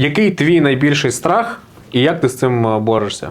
Який твій найбільший страх і як ти з цим е, борешся?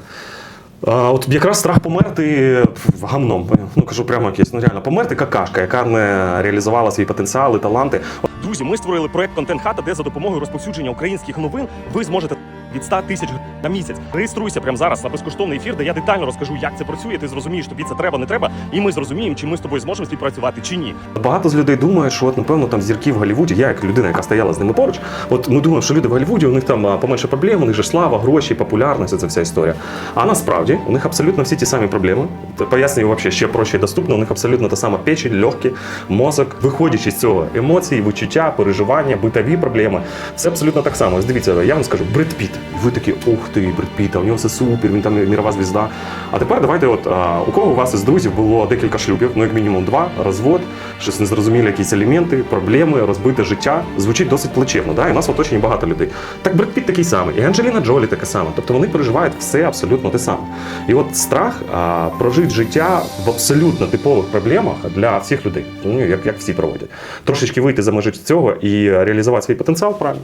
А, от якраз страх померти гамном. Ну кажу прямо якесь, ну реально померти какашка, яка не реалізувала свій потенціал і таланти. Друзі, ми створили проект Контент Хата, де за допомогою розповсюдження українських новин ви зможете від 100 тисяч на місяць. Реєструйся прямо зараз на безкоштовний ефір, де я детально розкажу, як це працює. Ти зрозумієш, тобі це треба, не треба, і ми зрозуміємо, чи ми з тобою зможемо співпрацювати чи ні. Багато з людей думають, що от напевно там зірки в Голлівуді, я як людина, яка стояла з ними поруч. От ми думаємо, що люди в Голлівуді, у них там поменше проблем, у них же слава, гроші, популярність, це вся історія. А насправді у них абсолютно всі ті самі проблеми. Пояснюю вообще ще проще і доступно. У них абсолютно та сама печень, легкі, мозок, виходячи з цього емоції, відчуття, переживання, битові проблеми. Все абсолютно так само. Дивіться, я вам скажу, Бред Піт. І ви такі, ух ти, Бред Піт, у нього все супер, він там мірова звізда. А тепер давайте, от у кого у вас із друзів було декілька шлюбів, ну як мінімум два, розвод, щось незрозумілі якісь елементи, проблеми, розбите життя. Звучить досить плачевно. Да? І у нас в оточенні багато людей. Так Бред Піт такий самий, і Анджеліна Джолі така сама. Тобто вони переживають все абсолютно те саме. І от страх а, прожити життя в абсолютно типових проблемах для всіх людей, ну, як, як всі проводять. Трошечки вийти за межі цього і реалізувати свій потенціал правильно.